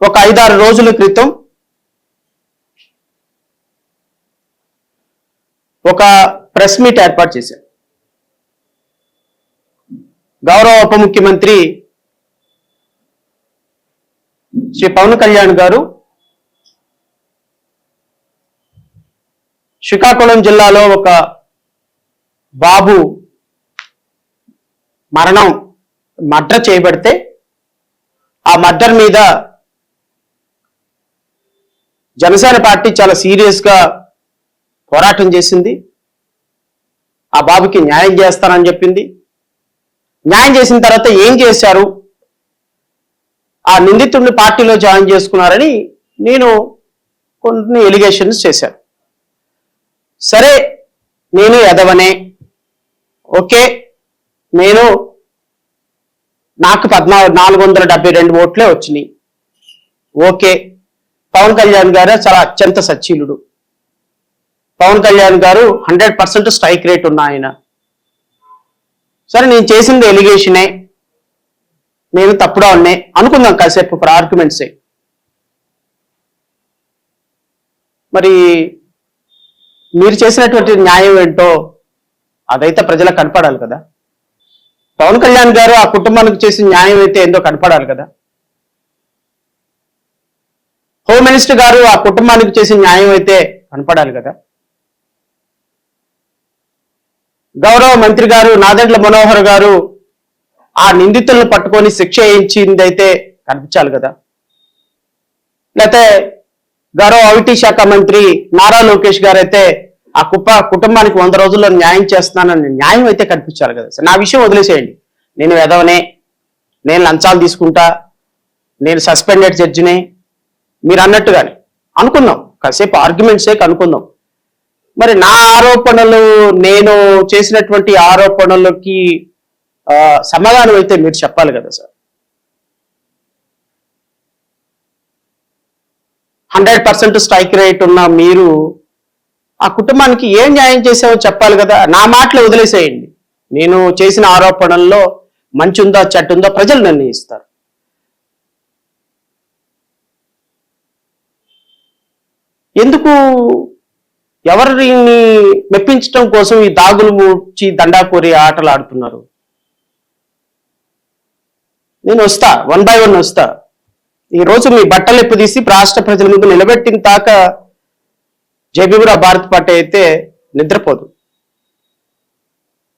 ఒక ఐదారు రోజుల క్రితం ఒక ప్రెస్ మీట్ ఏర్పాటు చేశారు. గౌరవ ఉప ముఖ్యమంత్రి శ్రీ పవన్ కళ్యాణ్ గారు శ్రీకాకుళం జిల్లాలో ఒక బాబు మరణం మర్డర్ చేయబడితే ఆ మర్డర్ మీద జనసేన పార్టీ చాలా సీరియస్గా పోరాటం చేసింది. ఆ బాబుకి న్యాయం చేస్తానని చెప్పింది. న్యాయం చేసిన తర్వాత ఏం చేశారు? ఆ నిందితుడిని పార్టీలో జాయిన్ చేసుకున్నారని నేను కొన్ని ఎలిగేషన్స్ చేశాను. సరే నేను ఎదవనే. ఓకే నేను నాకు పద్నాలుగు నాలుగు వందల డెబ్బై రెండు ఓట్లే వచ్చినాయి. ఓకే పవన్ కళ్యాణ్ గారు చాలా అత్యంత సచ్చీలుడు పవన్ కళ్యాణ్ గారు హండ్రెడ్ పర్సెంట్ స్ట్రైక్ రేట్ ఉన్న ఆయన. సరే నేను చేసింది ఎలిగేషనే. నేను తప్పుడా ఉన్నాయి అనుకుందాం కాసేపు ఫర్ ఆర్గ్యుమెంట్సే. మరి మీరు చేసినటువంటి న్యాయం ఏంటో అదైతే ప్రజలకు కనపడాలి కదా. పవన్ కళ్యాణ్ గారు ఆ కుటుంబానికి చేసిన న్యాయం అయితే ఏందో కనపడాలి కదా. మినిస్టర్ గారు ఆ కుటుంబానికి చేసిన న్యాయం అయితే కనపడాలి కదా. గౌరవ మంత్రి గారు నాదెండ్ల మనోహర్ గారు ఆ నిందితులను పట్టుకొని శిక్ష వేయించిందైతే అయితే కనిపించాలి కదా. లేకపోతే గౌరవ ఐటీ శాఖ మంత్రి నారా లోకేష్ గారు అయితే ఆ కుప్ప కుటుంబానికి వంద రోజుల్లో న్యాయం చేస్తున్నానని న్యాయం అయితే కనిపించాలి కదా. సార్ నా విషయం వదిలేసేయండి. నేను ఎదవనే నేను లంచాలు తీసుకుంటా నేను సస్పెండెడ్ జడ్జినే మీరు అన్నట్టుగానే. అనుకుందాం. కాసేపు ఆర్గ్యుమెంట్సే అనుకుందాం మరి నా ఆరోపణలు నేను చేసినటువంటి ఆరోపణలకి సమాధానం అయితే మీరు చెప్పాలి కదా sir. Hundred percent strike rate ఉన్న మీరు ఆ కుటుంబానికి ఏం న్యాయం చేసావో చెప్పాలి కదా. నా మాటలు వదిలేసేయండి. నేను చేసిన ఆరోపణల్లో మంచి ఉందా చెట్టు ఉందా ప్రజలు నిర్ణయిస్తారు. ఎందుకు ఎవరిని మెప్పించడం కోసం ఈ దాగులు మూర్చి దండాకూరి ఆటలు ఆడుతున్నారు? నేను వస్తా వన్ బై వన్ వస్తా. ఈ రోజు మీ బట్టలు ఎప్పుదీసి రాష్ట్ర ప్రజల ముందు నిలబెట్టిన తాక జేబీబురా భారత్ పార్టీ అయితే నిద్రపోదు.